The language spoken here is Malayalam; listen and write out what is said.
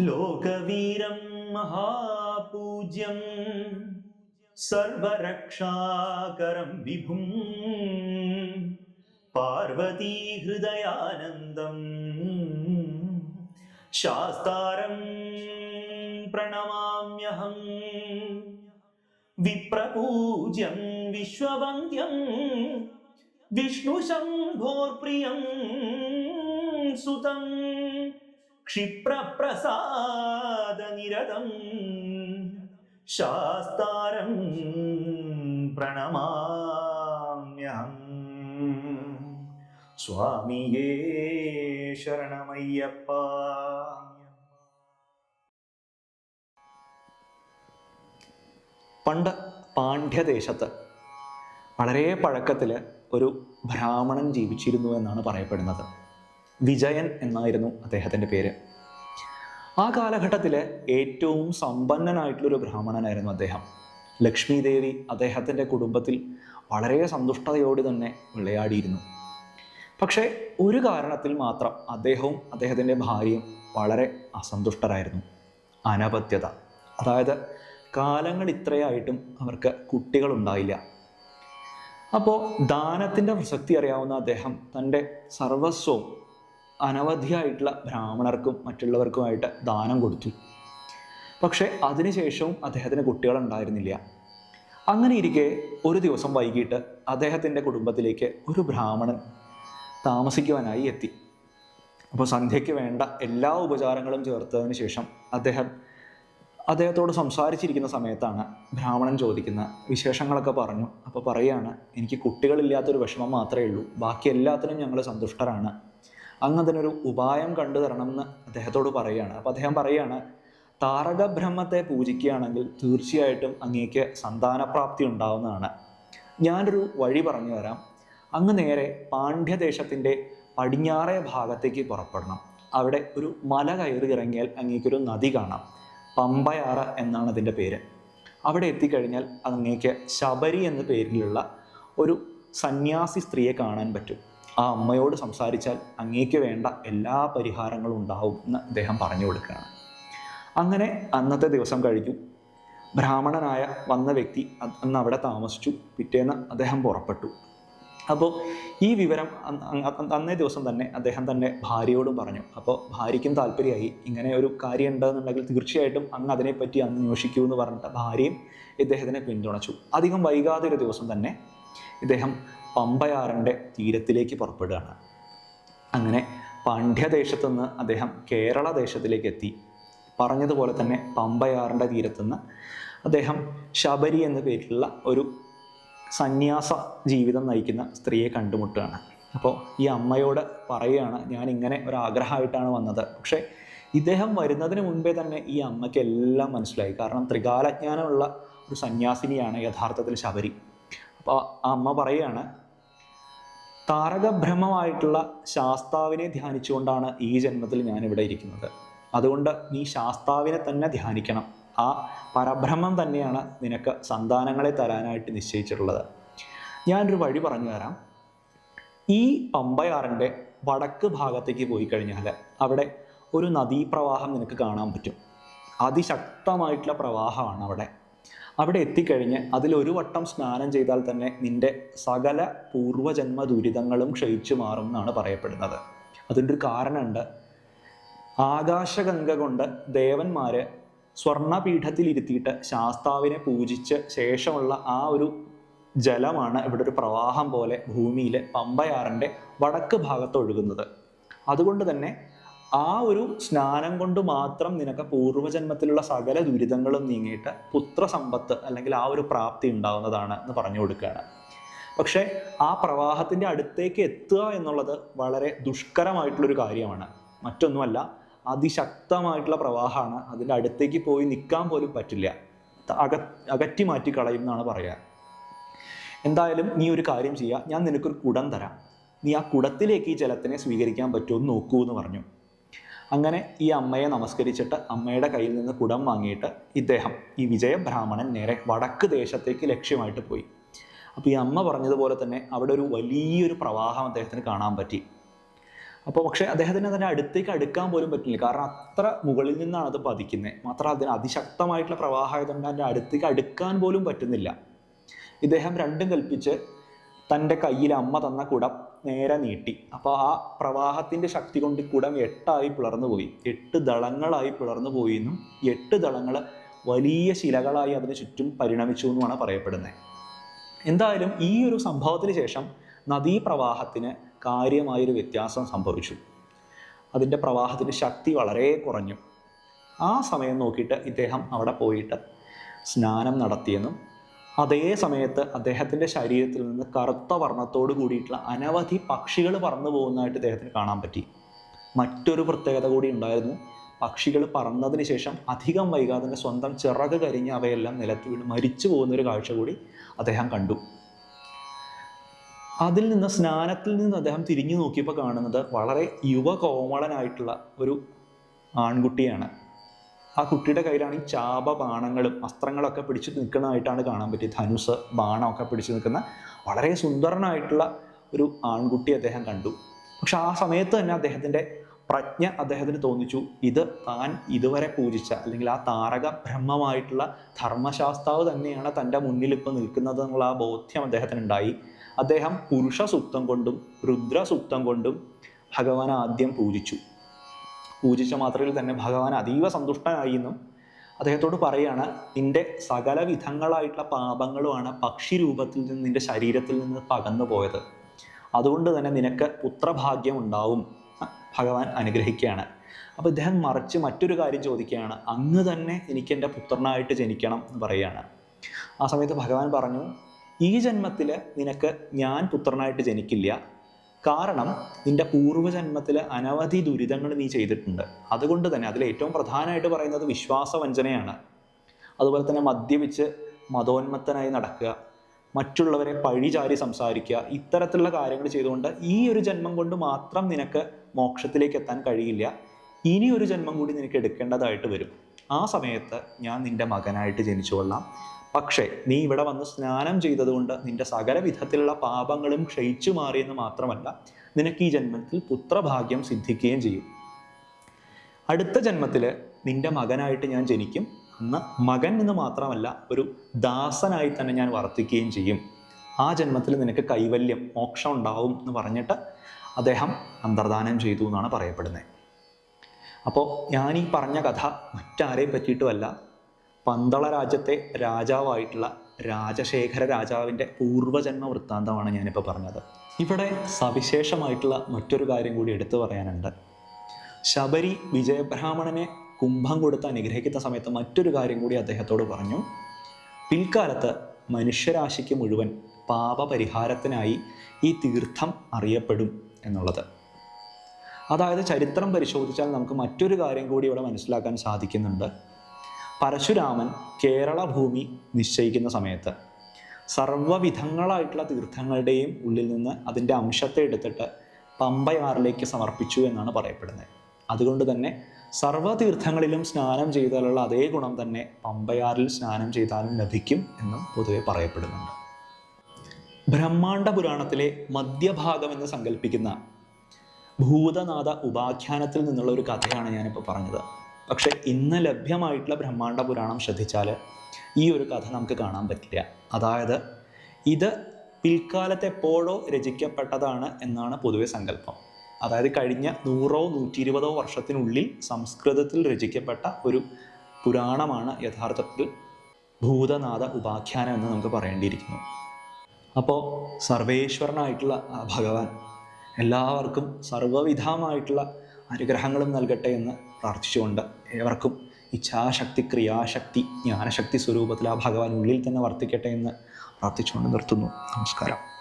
ലോകവീരം മഹാപൂജ്യം. സർവരക്ഷാകരം വിഭും. പാർവതീഹൃദയാനന്ദം ശാസ്താരം പ്രണമാമ്യഹം. വിപ്രപൂജ്യം വിശ്വവന്ദ്യം. വിഷ്ണുശംഭോർപ്രിയം സുതം. ക്ഷിപ്രപ്രസാദനിരതം ശാസ്താരം പ്രണമാമ്യഹം. സ്വാമിയേ ശരണമയ്യപ്പ. പണ്ട് പാണ്ഡ്യദേശത്ത് വളരെ പഴക്കത്തിൽ ഒരു ബ്രാഹ്മണൻ ജീവിച്ചിരുന്നു എന്നാണ് പറയപ്പെടുന്നത്. വിജയൻ എന്നായിരുന്നു അദ്ദേഹത്തിന്റെ പേര്. ആ കാലഘട്ടത്തിലെ ഏറ്റവും സമ്പന്നനായിട്ടുള്ളൊരു ബ്രാഹ്മണനായിരുന്നു അദ്ദേഹം. ലക്ഷ്മി ദേവി അദ്ദേഹത്തിന്റെ കുടുംബത്തിൽ വളരെ സന്തുഷ്ടതയോടെ തന്നെ വിളയാടിയിരുന്നു. പക്ഷേ ഒരു കാരണത്തിൽ മാത്രം അദ്ദേഹവും അദ്ദേഹത്തിന്റെ ഭാര്യയും വളരെ അസന്തുഷ്ടരായിരുന്നു. അനപത്യത. അതായത് കാലങ്ങൾ ഇത്രയായിട്ടും അവർക്ക് കുട്ടികളുണ്ടായില്ല. അപ്പോൾ ദാനത്തിന്റെ പ്രസക്തി അറിയാവുന്ന അദ്ദേഹം തന്റെ സർവസ്വവും അനവധിയായിട്ടുള്ള ബ്രാഹ്മണർക്കും മറ്റുള്ളവർക്കുമായിട്ട് ദാനം കൊടുത്തു. പക്ഷേ അതിനുശേഷവും അദ്ദേഹത്തിന് കുട്ടികളുണ്ടായിരുന്നില്ല. അങ്ങനെ ഇരിക്കെ ഒരു ദിവസം വൈകിട്ട് അദ്ദേഹത്തിന്റെ കുടുംബത്തിലേക്ക് ഒരു ബ്രാഹ്മണൻ താമസിക്കുവാനായി എത്തി. അപ്പോൾ സന്ധ്യയ്ക്ക് വേണ്ട എല്ലാ ഉപചാരങ്ങളും ചേർത്തതിന് ശേഷം അദ്ദേഹം അദ്ദേഹത്തോട് സംസാരിച്ചിരിക്കുന്ന സമയത്താണ് ബ്രാഹ്മണൻ ചോദിക്കുന്ന വിശേഷങ്ങളൊക്കെ പറഞ്ഞു. അപ്പോൾ പറയുകയാണ് എനിക്ക് കുട്ടികളില്ലാത്തൊരു വിഷമം മാത്രമേ ഉള്ളൂ. ബാക്കി എല്ലാത്തിനും ഞങ്ങൾ സന്തുഷ്ടരാണ്. അങ്ങ് അതിനൊരു ഉപായം കണ്ടു തരണം എന്ന് അദ്ദേഹത്തോട് പറയുകയാണ്. അപ്പോൾ അദ്ദേഹം പറയുകയാണ് താരകബ്രഹ്മത്തെ പൂജിക്കുകയാണെങ്കിൽ തീർച്ചയായിട്ടും അങ്ങേക്ക് സന്താനപ്രാപ്തി ഉണ്ടാവുന്നതാണ്. ഞാനൊരു വഴി പറഞ്ഞു തരാം. അങ്ങ് നേരെ പാണ്ഡ്യദേശത്തിന്റെ പടിഞ്ഞാറേ ഭാഗത്തേക്ക് പുറപ്പെടണം. അവിടെ ഒരു മല കയറി ഇറങ്ങിയാൽ അങ്ങേക്കൊരു നദി കാണാം. പമ്പയാറ എന്നാണ് അതിന്റെ പേര്. അവിടെ എത്തിക്കഴിഞ്ഞാൽ അങ്ങേക്ക് ശബരി എന്ന പേരിലുള്ള ഒരു സന്യാസി സ്ത്രീയെ കാണാൻ പറ്റും. ആ അമ്മയോട് സംസാരിച്ചാൽ അങ്ങേക്ക് വേണ്ട എല്ലാ പരിഹാരങ്ങളും ഉണ്ടാവും എന്ന് അദ്ദേഹം പറഞ്ഞു കൊടുക്കുകയാണ്. അങ്ങനെ അന്നത്തെ ദിവസം കഴിഞ്ഞു. ബ്രാഹ്മണനായ വന്ന വ്യക്തി അന്ന് അവിടെ താമസിച്ചു. പിറ്റേന്ന് അദ്ദേഹം പുറപ്പെട്ടു. അപ്പോൾ ഈ വിവരം അന്ന് ദിവസം തന്നെ അദ്ദേഹം തന്നെ ഭാര്യയോടും പറഞ്ഞു. അപ്പോൾ ഭാര്യയ്ക്കും താല്പര്യമായി. ഇങ്ങനെ ഒരു കാര്യം ഉണ്ടെന്നുണ്ടെങ്കിൽ തീർച്ചയായിട്ടും അങ്ങ് അതിനെപ്പറ്റി അന്വേഷിക്കൂ എന്ന് പറഞ്ഞിട്ട് ഭാര്യയും ഇദ്ദേഹത്തിനെ പിന്തുണച്ചു. അധികം വൈകാതെ ഒരു ദിവസം തന്നെ ഇദ്ദേഹം പമ്പയാറിന്റെ തീരത്തിലേക്ക് പുറപ്പെടുകയാണ്. അങ്ങനെ പാണ്ഡ്യദേശത്തു നിന്ന് അദ്ദേഹം കേരള ദേശത്തിലേക്ക് എത്തി പറഞ്ഞതുപോലെ തന്നെ പമ്പയാറിന്റെ തീരത്തുനിന്ന് അദ്ദേഹം ശബരി എന്ന പേരിലുള്ള ഒരു സന്യാസ ജീവിതം നയിക്കുന്ന സ്ത്രീയെ കണ്ടുമുട്ടുകയാണ്. അപ്പോൾ ഈ അമ്മയോട് പറയുകയാണ് ഞാൻ ഇങ്ങനെ ഒരു ആഗ്രഹമായിട്ടാണ് വന്നത്. പക്ഷേ ഇദ്ദേഹം വരുന്നതിന് മുൻപേ തന്നെ ഈ അമ്മയ്ക്ക് എല്ലാം മനസ്സിലായി. കാരണം ത്രികാലജ്ഞാനമുള്ള ഒരു സന്യാസിനിയാണ് യഥാർത്ഥത്തിൽ ശബരി. അപ്പോൾ ആ അമ്മ പറയുകയാണ് താരകബ്രഹ്മമായിട്ടുള്ള ശാസ്താവിനെ ധ്യാനിച്ചുകൊണ്ടാണ് ഈ ജന്മത്തിൽ ഞാൻ ഇവിടെ ഇരിക്കുന്നത്. അതുകൊണ്ട് നീ ശാസ്താവിനെ തന്നെ ധ്യാനിക്കണം. ആ പരബ്രഹ്മം തന്നെയാണ് നിനക്ക് സന്താനങ്ങളെ തരാനായിട്ട് നിശ്ചയിച്ചിട്ടുള്ളത്. ഞാനൊരു വഴി പറഞ്ഞു തരാം. ഈ പമ്പയാറിന്റെ വടക്ക് ഭാഗത്തേക്ക് പോയി കഴിഞ്ഞാൽ അവിടെ ഒരു നദീപ്രവാഹം നിനക്ക് കാണാൻ പറ്റും. അതിശക്തമായിട്ടുള്ള പ്രവാഹമാണ് അവിടെ. അവിടെ എത്തിക്കഴിഞ്ഞ് അതിലൊരു വട്ടം സ്നാനം ചെയ്താൽ തന്നെ നിന്റെ സകല പൂർവജന്മ ദുരിതങ്ങളും ക്ഷയിച്ചു മാറും എന്നാണ് പറയപ്പെടുന്നത്. അതിന്റെ ഒരു കാരണമുണ്ട്. ആകാശഗംഗ കൊണ്ട് ദേവന്മാര് സ്വർണപീഠത്തിൽ ഇരുത്തിയിട്ട് ശാസ്താവിനെ പൂജിച്ച് ശേഷമുള്ള ആ ഒരു ജലമാണ് ഇവിടെ ഒരു പ്രവാഹം പോലെ ഭൂമിയിലെ പമ്പയാറിന്റെ വടക്ക് ഭാഗത്ത് ഒഴുകുന്നത്. അതുകൊണ്ട് തന്നെ ആ ഒരു സ്നാനം കൊണ്ട് മാത്രം നിനക്ക് പൂർവജന്മത്തിലുള്ള സകല ദുരിതങ്ങളും നീങ്ങിയിട്ട് പുത്രസമ്പത്ത് അല്ലെങ്കിൽ ആ ഒരു പ്രാപ്തി ഉണ്ടാവുന്നതാണ് എന്ന് പറഞ്ഞു കൊടുക്കുകയാണ്. പക്ഷേ ആ പ്രവാഹത്തിന്റെ അടുത്തേക്ക് എത്തുക എന്നുള്ളത് വളരെ ദുഷ്കരമായിട്ടുള്ളൊരു കാര്യമാണ്. മറ്റൊന്നുമല്ല അതിശക്തമായിട്ടുള്ള പ്രവാഹമാണ്. അതിന്റെ അടുത്തേക്ക് പോയി നിൽക്കാൻ പോലും പറ്റില്ല. അക അകറ്റി മാറ്റി കളയും എന്നാണ് പറയുക. എന്തായാലും നീ ഒരു കാര്യം ചെയ്യുക. ഞാൻ നിനക്കൊരു കുടം തരാം. നീ ആ കുടത്തിലേക്ക് ഈ ജലത്തിനെ സ്വീകരിക്കാൻ പറ്റുമോ എന്ന് നോക്കൂ എന്ന് പറഞ്ഞു. അങ്ങനെ ഈ അമ്മയെ നമസ്കരിച്ചിട്ട് അമ്മയുടെ കയ്യിൽ നിന്ന് കുടം വാങ്ങിയിട്ട് ഇദ്ദേഹം ഈ വിജയബ്രാഹ്മണൻ നേരെ വടക്ക് ദേശത്തേക്ക് ലക്ഷ്യമായിട്ട് പോയി. അപ്പോൾ ഈ അമ്മ പറഞ്ഞതുപോലെ തന്നെ അവിടെ ഒരു വലിയൊരു പ്രവാഹം അദ്ദേഹത്തിന് കാണാൻ പറ്റി. അപ്പോൾ പക്ഷേ അദ്ദേഹത്തിന് തന്നെ അടുത്തേക്ക് അടുക്കാൻ പോലും പറ്റില്ല. കാരണം അത്ര മുകളിൽ നിന്നാണ് അത് പതിക്കുന്നത് മാത്രം അതിന് അതിശക്തമായിട്ടുള്ള പ്രവാഹമായതുകൊണ്ട് അതിന്റെ അടുത്തേക്ക് അടുക്കാൻ പോലും പറ്റുന്നില്ല. ഇദ്ദേഹം രണ്ടും കൽപ്പിച്ച് തന്റെ കയ്യിൽ അമ്മ തന്ന കുടം നേരെ നീട്ടി. അപ്പോൾ ആ പ്രവാഹത്തിന്റെ ശക്തി കൊണ്ട് കുടം എട്ടായി പിളർന്നു പോയി. എട്ട് ദളങ്ങളായി പിളർന്നു പോയി എന്നും എട്ട് ദളങ്ങൾ വലിയ ശിലകളായി അതിന് ചുറ്റും പരിണമിച്ചു എന്നുമാണ് പറയപ്പെടുന്നത്. എന്തായാലും ഈ ഒരു സംഭവത്തിന് ശേഷം നദീപ്രവാഹത്തിന് കാര്യമായൊരു വ്യത്യാസം സംഭവിച്ചു. അതിന്റെ പ്രവാഹത്തിന്റെ ശക്തി വളരെ കുറഞ്ഞു. ആ സമയം നോക്കിയിട്ട് ഇദ്ദേഹം അവിടെ പോയിട്ട് സ്നാനം നടത്തിയെന്നും അതേ സമയത്ത് അദ്ദേഹത്തിന്റെ ശരീരത്തിൽ നിന്ന് കറുത്ത വർണത്തോട് കൂടിയിട്ടുള്ള അനവധി പക്ഷികൾ പറന്നു പോകുന്നതായിട്ട് അദ്ദേഹത്തിന് കാണാൻ പറ്റി. മറ്റൊരു പ്രത്യേകത കൂടി ഉണ്ടായിരുന്നു. പക്ഷികൾ പറന്നതിന് ശേഷം അധികം വൈകാതെ തന്നെ സ്വന്തം ചിറക് കരിഞ്ഞ് അവയെല്ലാം നിലത്ത് വീണ് മരിച്ചു പോകുന്നൊരു കാഴ്ച കൂടി അദ്ദേഹം കണ്ടു. അതിൽ നിന്ന് സ്നാനത്തിൽ നിന്ന് അദ്ദേഹം തിരിഞ്ഞു നോക്കിയപ്പോൾ കാണുന്നത് വളരെ യുവകോമളനായിട്ടുള്ള ഒരു ആൺകുട്ടിയാണ്. ആ കുട്ടിയുടെ കയ്യിലാണ് ഈ ചാപ ബാണങ്ങളും അസ്ത്രങ്ങളൊക്കെ പിടിച്ച് നിൽക്കുന്നതായിട്ടാണ് കാണാൻ പറ്റിയത്. ധനുസ് ബാണമൊക്കെ പിടിച്ച് നിൽക്കുന്ന വളരെ സുന്ദരനായിട്ടുള്ള ഒരു ആൺകുട്ടി അദ്ദേഹം കണ്ടു. പക്ഷെ ആ സമയത്ത് തന്നെ അദ്ദേഹത്തിന്റെ പ്രജ്ഞ അദ്ദേഹത്തിന് തോന്നിച്ചു. ഇത് താൻ ഇതുവരെ പൂജിച്ച അല്ലെങ്കിൽ ആ താരക ബ്രഹ്മമായിട്ടുള്ള ധർമ്മശാസ്താവ് തന്നെയാണ് തന്റെ മുന്നിൽ ഇപ്പോൾ നിൽക്കുന്നത് എന്നുള്ള ആ ബോധ്യം അദ്ദേഹത്തിന് ഉണ്ടായി അദ്ദേഹം പുരുഷ സൂക്തം കൊണ്ടും രുദ്ര സൂക്തം കൊണ്ടും ഭഗവാൻ ആദ്യം പൂജിച്ചു. പൂജിച്ച മാത്രയിൽ തന്നെ ഭഗവാൻ അതീവ സന്തുഷ്ടനായി എന്നും അദ്ദേഹത്തോട് പറയാണ് നിന്റെ സകല വിധങ്ങളായിട്ടുള്ള പാപങ്ങളുമാണ് പക്ഷി രൂപത്തിൽ നിന്ന് നിന്റെ ശരീരത്തിൽ നിന്ന് പകന്നു പോയത്. അതുകൊണ്ട് തന്നെ നിനക്ക് പുത്രഭാഗ്യം ഉണ്ടാവും. ഭഗവാൻ അനുഗ്രഹിക്കുകയാണ്. അപ്പോൾ ഇദ്ദേഹം മറിച്ച് മറ്റൊരു കാര്യം ചോദിക്കുകയാണ് അങ്ങ് തന്നെ എനിക്ക് എന്റെ പുത്രനായിട്ട് ജനിക്കണം എന്ന് പറയുകയാണ്. ആ സമയത്ത് ഭഗവാൻ പറഞ്ഞു ഈ ജന്മത്തിൽ നിനക്ക് ഞാൻ പുത്രനായിട്ട് ജനിക്കില്ല. കാരണം നിന്റെ പൂർവജന്മത്തിൽ അനവധി ദുരിതങ്ങൾ നീ ചെയ്തിട്ടുണ്ട്. അതുകൊണ്ട് തന്നെ അതിൽ ഏറ്റവും പ്രധാനമായിട്ട് പറയുന്നത് വിശ്വാസവഞ്ചനയാണ്. അതുപോലെ തന്നെ മദ്യപിച്ച് മതോന്മത്തനായി നടക്കുക മറ്റുള്ളവരെ പഴിചാരി സംസാരിക്കുക ഇത്തരത്തിലുള്ള കാര്യങ്ങൾ ചെയ്തുകൊണ്ട് ഈ ഒരു ജന്മം കൊണ്ട് മാത്രം നിനക്ക് മോക്ഷത്തിലേക്ക് എത്താൻ കഴിയില്ല. ഇനി ഒരു ജന്മം കൂടി നിനക്ക് എടുക്കേണ്ടതായിട്ട് വരും. ആ സമയത്ത് ഞാൻ നിന്റെ മകനായിട്ട് ജനിച്ചു കൊള്ളാം പക്ഷേ നീ ഇവിടെ വന്ന് സ്നാനം ചെയ്തതുകൊണ്ട് നിന്റെ സകല വിധത്തിലുള്ള പാപങ്ങളും ക്ഷയിച്ചു മാറിയെന്ന് മാത്രമല്ല നിനക്ക് ഈ ജന്മത്തിൽ പുത്രഭാഗ്യം സിദ്ധിക്കുകയും ചെയ്യും. അടുത്ത ജന്മത്തിൽ നിന്റെ മകനായിട്ട് ഞാൻ ജനിക്കും. അന്ന് മകൻ എന്ന് മാത്രമല്ല ഒരു ദാസനായി തന്നെ ഞാൻ വർത്തിക്കുകയും ചെയ്യും. ആ ജന്മത്തിൽ നിനക്ക് കൈവല്യം മോക്ഷം ഉണ്ടാവും എന്ന് പറഞ്ഞിട്ട് അദ്ദേഹം അന്തർദാനം ചെയ്തു എന്നാണ് പറയപ്പെടുന്നത്. അപ്പോൾ ഞാൻ ഈ പറഞ്ഞ കഥ മറ്റാരെയും പറ്റിയിട്ടുമല്ല. പന്തള രാജ്യത്തെ രാജാവായിട്ടുള്ള രാജശേഖര രാജാവിന്റെ പൂർവജന്മ വൃത്താന്തമാണ് ഞാനിപ്പോൾ പറഞ്ഞത്. ഇവിടെ സവിശേഷമായിട്ടുള്ള മറ്റൊരു കാര്യം കൂടി എടുത്തു പറയാനുണ്ട്. ശബരി വിജയബ്രാഹ്മണനെ കുംഭം കൊടുത്ത് അനുഗ്രഹിക്കുന്ന സമയത്ത് മറ്റൊരു കാര്യം കൂടി അദ്ദേഹത്തോട് പറഞ്ഞു. പിൽക്കാലത്ത് മനുഷ്യരാശിക്ക് മുഴുവൻ പാപപരിഹാരത്തിനായി ഈ തീർത്ഥം അറിയപ്പെടും എന്നുള്ളത്. അതായത് ചരിത്രം പരിശോധിച്ചാൽ നമുക്ക് മറ്റൊരു കാര്യം കൂടി ഇവിടെ മനസ്സിലാക്കാൻ സാധിക്കുന്നുണ്ട്. പരശുരാമൻ കേരള ഭൂമി നിശ്ചയിക്കുന്ന സമയത്ത് സർവവിധങ്ങളായിട്ടുള്ള തീർത്ഥങ്ങളുടെയും ഉള്ളിൽ നിന്ന് അതിന്റെ അംശത്തെ എടുത്തിട്ട് പമ്പയാറിലേക്ക് സമർപ്പിച്ചു എന്നാണ് പറയപ്പെടുന്നത്. അതുകൊണ്ട് തന്നെ സർവതീർത്ഥങ്ങളിലും സ്നാനം ചെയ്താലുള്ള അതേ ഗുണം തന്നെ പമ്പയാറിൽ സ്നാനം ചെയ്താലും ലഭിക്കും എന്നും പൊതുവെ പറയപ്പെടുന്നുണ്ട്. ബ്രഹ്മാണ്ഡ പുരാണത്തിലെ മധ്യഭാഗം എന്ന് സങ്കല്പിക്കുന്ന ഭൂതനാഥ ഉപാഖ്യാനത്തിൽ നിന്നുള്ള ഒരു കഥയാണ് ഞാനിപ്പോൾ പറഞ്ഞത്. പക്ഷെ ഇന്ന് ലഭ്യമായിട്ടുള്ള ബ്രഹ്മാണ്ഡ പുരാണം ശ്രദ്ധിച്ചാൽ ഈ ഒരു കഥ നമുക്ക് കാണാൻ പറ്റില്ല. അതായത് ഇത് പിൽക്കാലത്ത് എപ്പോഴോ രചിക്കപ്പെട്ടതാണ് എന്നാണ് പൊതുവെ സങ്കല്പം. അതായത് കഴിഞ്ഞ നൂറോ നൂറ്റി ഇരുപതോ വർഷത്തിനുള്ളിൽ സംസ്കൃതത്തിൽ രചിക്കപ്പെട്ട ഒരു പുരാണമാണ് യഥാർത്ഥത്തിൽ ഭൂതനാഥ ഉപാഖ്യാനം എന്ന് നമുക്ക് പറയേണ്ടിയിരിക്കുന്നു. അപ്പോൾ സർവേശ്വരനായിട്ടുള്ള ഭഗവാൻ എല്ലാവർക്കും സർവവിധമായിട്ടുള്ള അനുഗ്രഹങ്ങളും നൽകട്ടെ എന്ന് പ്രാർത്ഥിച്ചുകൊണ്ട് ഏവർക്കും ഇച്ഛാശക്തി ക്രിയാശക്തി ജ്ഞാനശക്തി സ്വരൂപത്തിൽ ആ ഭഗവാൻ ഉള്ളിൽ തന്നെ വർത്തിക്കട്ടെ എന്ന് പ്രാർത്ഥിച്ചുകൊണ്ട് നിർത്തുന്നു. നമസ്കാരം.